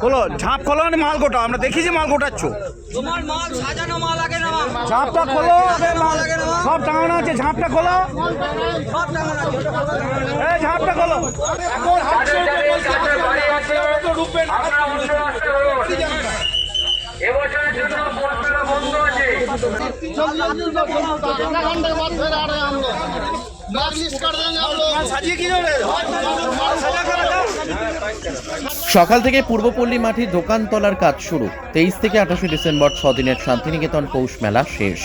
খোলো ঝাঁপ খোলো মানে মাল গোটা আমরা দেখি যে মাল গোটাচ্ছ। তোমার মাল সাজানো মাল আগে নামা ঝাঁপটা খোলো মাল- সব টাঙানো আছে ঝাঁপটা খোলো। সব এই ঝাঁপটা খোলো। এখন এবছরের জন্য বন্ধ আছে সাজিয়ে কি দেবে সাজা করে দাও সকাল থেকে পূর্বপল্লী মাঠে দোকান তলার কাজ শুরু। তেইশ থেকে আঠাশে ডিসেম্বর ছদিনের শান্তিনিকেতন পৌষ মেলা শেষ।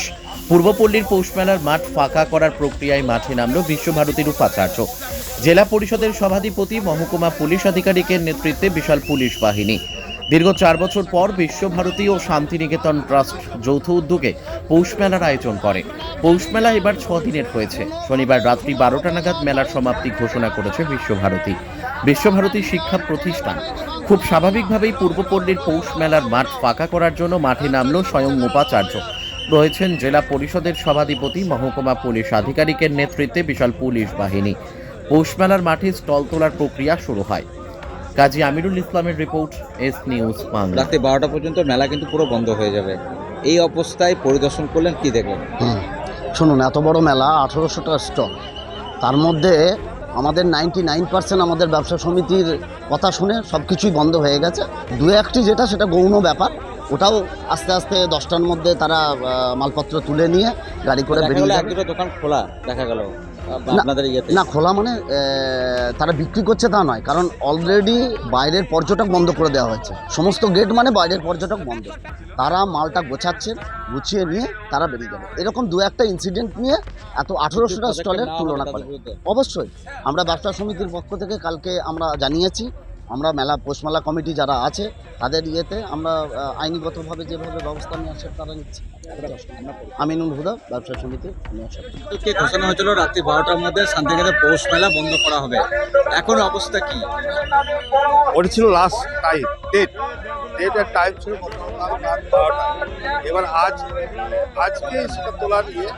পূর্বপল্লীর পৌষ মেলার মাঠ ফাঁকা করার প্রক্রিয়ায় মাঠে নামল বিশ্বভারতীর উপাচার্য। জেলা পরিষদের সভাধিপতি মহকুমা পুলিশ আধিকারিকের নেতৃত্বে বিশাল পুলিশ বাহিনী। দীর্ঘ চার বছর পর বিশ্বভারতী ও শান্তিনিকেতন ট্রাস্ট যৌথ উদ্যোগে পৌষ মেলার আয়োজন করে। পৌষ মেলা এবার ছ দিনের হয়েছে। শনিবার রাত্রি বারোটা নাগাদ মেলার সমাপ্তি ঘোষণা করেছে বিশ্বভারতী। বিশ্বভারতী শিক্ষা প্রতিষ্ঠান। খুব স্বাভাবিকভাবেই পূর্বপল্লীর পৌষ মেলার মাঠ ফাঁকা করার জন্য মাঠে নামল স্বয়ং উপাচার্য। রয়েছেন জেলা পরিষদের সভাধিপতি, মহকুমা পুলিশ আধিকারিকের নেতৃত্বে বিশাল পুলিশ বাহিনী। পৌষ মেলার মাঠে স্টল তোলার প্রক্রিয়া শুরু হয়। কাজী আমিরুল ইসলামের রিপোর্ট এস নিউজ বাংলা। রাতে বারোটা পর্যন্ত মেলা কিন্তু পুরো বন্ধ হয়ে যাবে। এই অবস্থায় পরিদর্শন করলেন কি দেখলেন? শুনুন এত বড় মেলা আঠেরোশোটা স্টল। তার মধ্যে আমাদের নাইনটি নাইন পার্সেন্ট আমাদের ব্যবসা সমিতির কথা শুনে সব কিছুই বন্ধ হয়ে গেছে। দু একটি যেটা সেটা গৌণ ব্যাপার। ওটাও আস্তে আস্তে দশটার মধ্যে তারা মালপত্র তুলে নিয়ে গাড়ি করে বেরিয়ে এক দুটো দোকান খোলা দেখা গেল। আপনাদের না খোলা মানে তারা বিক্রি করছে তা নয় কারণ অলরেডি বাইরের পর্যটক বন্ধ করে দেওয়া হয়েছে। সমস্ত গেট মানে বাইরের পর্যটক বন্ধ। তারা মালটা গোছাচ্ছেন গুছিয়ে নিয়ে তারা বেরিয়ে যাবে। এরকম দু একটা ইনসিডেন্ট নিয়ে এত আঠেরোশোটা স্টলের তুলনা করে। অবশ্যই আমরা ব্যবসা সমিতির পক্ষ থেকে কালকে আমরা জানিয়েছি আমরা মেলা পোষমেলা কমিটি যারা আছে তাদের ইয়েতে আমরা আইনিগতভাবে যেভাবে ব্যবস্থা নিয়ে আসে তারা নিচ্ছে। আমিনুল হুদা ব্যবসা সমিতি নিয়ে আসে কে ঘোষণা হয়েছিল রাত্রি বারোটার মধ্যে শান্তিনিকেতন পৌষ মেলা বন্ধ করা হবে। এখন অবস্থা কি? ওটা ছিল লাস্ট টাইম ডেট ডেট আর টাইম ছিল এবার আজ আজকে সেটা তোলার ইয়ে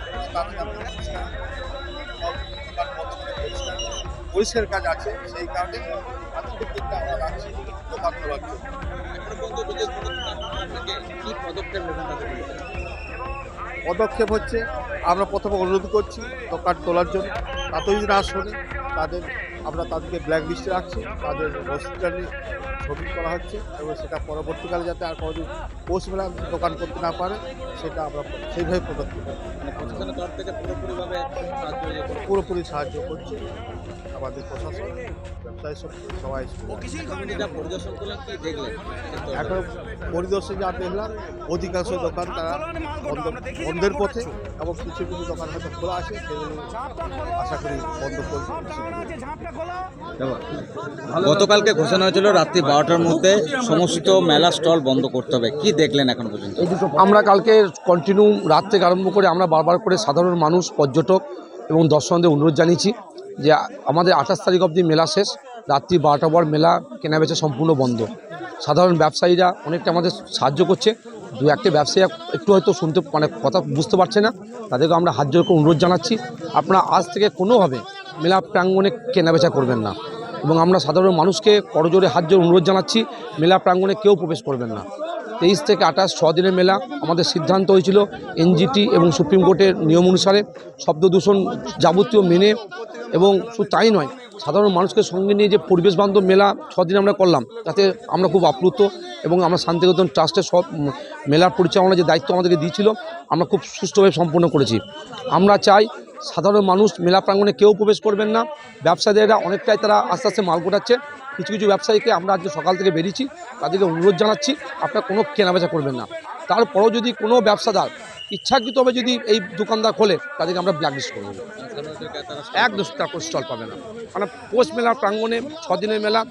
পরিষ্কার কাজ আছে সেই কারণে আমরা রাখছি? পদক্ষেপ হচ্ছে আমরা প্রথমে অনুরোধ করছি দোকান তোলার জন্য তাতেই যদি না শোনে তাদের আমরা তাদেরকে ব্ল্যাক লিস্টে রাখছি তাদের নিয়ে ছবি করা হচ্ছে এবং সেটা পরবর্তীকালে যাতে আর কোনোদিন পোস্ট মেলা দোকান করতে না পারে সেটা আমরা সেইভাবে পদক্ষেপ নেব। মানে। পুরোপুরি সাহায্য করছে আমাদের প্রশাসন ব্যবসায়ী সবাই এখন পরিদর্শন যা দেখলাম অধিকাংশ দোকান তারা বন্ধের পথে এবং কিছু কিছু দোকান হয়তো খোলা আছে সেগুলো আশা করি বন্ধ করবে খোলো গতকালকে ঘোষণা হয়েছিল রাত্রি বারোটার মধ্যে সমস্ত মেলা স্টল বন্ধ করতে হবে। কি দেখলেন এখন পর্যন্ত? আমরা কালকে কন্টিনিউ রাত থেকে আরম্ভ করে আমরা বারবার করে সাধারণ মানুষ, পর্যটক এবং দর্শকদের অনুরোধ জানিয়েছি যে আমাদের আঠাশ তারিখ অবধি মেলা শেষ, রাত্রি বারোটা পর মেলা কেনাবেচা সম্পূর্ণ বন্ধ। সাধারণ ব্যবসায়ীরা অনেকটা আমাদের সাহায্য করছে, দু একটা ব্যবসায়ী একটু হয়তো শুনতে মানে কথা বুঝতে পারছে না, তাদেরকে আমরা হাত জোর করে অনুরোধ জানাচ্ছি। আপনারা আজ থেকে কোনোভাবে মেলা প্রাঙ্গণে কেনাবেচা করবেন না। এবং আমরা সাধারণ মানুষকে করজোরে হাত জোর অনুরোধ জানাচ্ছি মেলা প্রাঙ্গণে কেউ প্রবেশ করবেন না। তেইশ থেকে আঠাশ, ছ দিনের মেলা আমাদের সিদ্ধান্ত হয়েছিল এনজিটি এবং সুপ্রিম কোর্টের নিয়ম অনুসারে শব্দ দূষণ যাবতীয় মেনে এবং শুধু তাই নয়, সাধারণ মানুষকে সঙ্গে নিয়ে যে পরিবেশ বান্ধব মেলা ছদিন আমরা করলাম, তাতে আমরা খুব আপ্লুত এবং আমরা শান্তিনিকেতন ট্রাস্টের সব মেলার পরিচালনা যে দায়িত্ব আমাদেরকে দিয়েছিল, আমরা খুব সুষ্ঠুভাবে সম্পন্ন করেছি। আমরা চাই সাধারণ মানুষ মেলা প্রাঙ্গণে কেউ প্রবেশ করবেন না। ব্যবসায়ীরা অনেকটাই তারা আস্তে আস্তে মাল গোটাচ্ছে। কিছু কিছু ব্যবসায়ীকে আমরা আজকে সকাল থেকে বেরিয়েছি। তাদেরকে অনুরোধ জানাচ্ছি, আপনারা কোনো কেনাবেচা করবেন না। তারপরেও যদি কোনো ব্যবসাদার ইচ্ছাকৃতভাবে যদি এই দোকানদার খোলে, তাদেরকে আমরা ব্ল্যাকলিস্ট করে দেবো। একদম তারপর স্টল পাবে না। মানে পোস্ট মেলা প্রাঙ্গণে ছদিনের মেলা,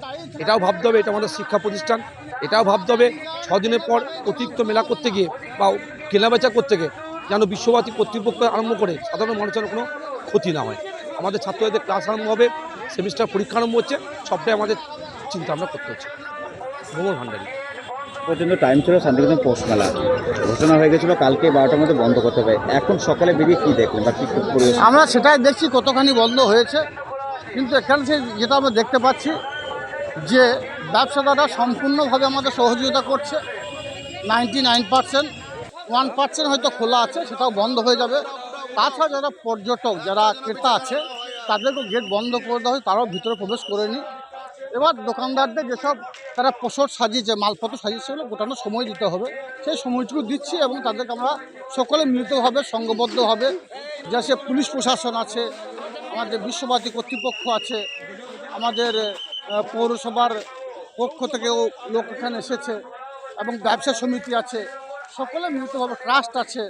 এটাও ভাবতে হবে, এটা আমাদের শিক্ষা প্রতিষ্ঠান। এটাও ভাবতে হবে, ছদিনের পর অতিরিক্ত মেলা করতে গিয়ে বা কেনাবেচা করতে গিয়ে যেন বিশ্বভারতী কর্তৃপক্ষ আরম্ভ করে সাধারণ মানুষের কোনো ক্ষতি না হয়। আমাদের ছাত্রদের ক্লাস আরম্ভ হবে সেমিস্টার পরীক্ষা আরম্ভ হচ্ছে সবটাই আমাদের চিন্তা ভাবনা করতে হচ্ছে। ভ্রমণ ভান্ডারী। পর্যন্ত টাইম ছিল শান্তিনিকেতন পৌষ মেলা। ঘোষণা হয়ে গেছিল কালকে বারোটার মধ্যে বন্ধ করতে হবে। এখন সকালে বেরিয়ে কী দেখলেন বা কি পরিবেশ? আমরা সেটাই দেখছি কতখানি বন্ধ হয়েছে। কিন্তু এখানে সে যেটা আমরা দেখতে পাচ্ছি যে ব্যবসাদাররা সম্পূর্ণভাবে আমাদের সহযোগিতা করছে। Ninety nine percent one percent হয়তো খোলা আছে, সেটাও বন্ধ হয়ে যাবে। তাছাড়া যারা পর্যটক, যারা ক্রেতা আছে তাদেরকে গেট বন্ধ করে দেওয়া হয় তারাও ভিতরে প্রবেশ করেনি এবার দোকানদারদের যেসব তারা পোশাক সাজিয়েছে, মালপত্র সাজিয়েছে, সেগুলো গোটানোর সময় দিতে হবে। সেই সময়টুকু দিচ্ছি এবং তাদেরকে আমরা সকলে মিলিতভাবে, সংঘবদ্ধভাবে যা সে পুলিশ প্রশাসন আছে, আমাদের বিশ্বভারতী কর্তৃপক্ষ আছে, আমাদের পৌরসভার পক্ষ থেকেও লোক এখানে এসেছে এবং ব্যবসা সমিতি আছে সকলে মিলিতভাবে ট্রাস্ট আছে,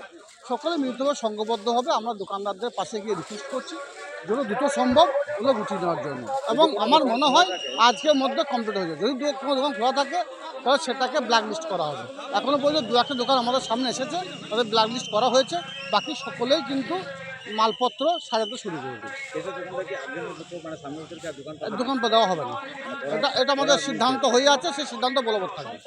সকলে মিলিতভাবে সংঘবদ্ধভাবে আমরা দোকানদারদের পাশে গিয়ে রিকোয়েস্ট করছি যেন দুটো সম্ভব ওগুলো গুটিয়ে নেওয়ার জন্য। এবং আমার মনে হয় আজকের মধ্যে কমপ্লিট হয়ে যাবে। যদি দু কোনো দোকান খোলা থাকে, তাহলে সেটাকে ব্ল্যাক লিস্ট করা হবে। এখনও পর্যন্ত দু একটা দোকান আমাদের সামনে এসেছে, তাদের ব্ল্যাক লিস্ট করা হয়েছে। বাকি সকলেই কিন্তু মালপত্র সাজাতে শুরু করে দোকান দোকান দেওয়া হবে না। এটা এটা আমাদের সিদ্ধান্ত হয়ে আছে সেই সিদ্ধান্ত বলবৎ থাকবে।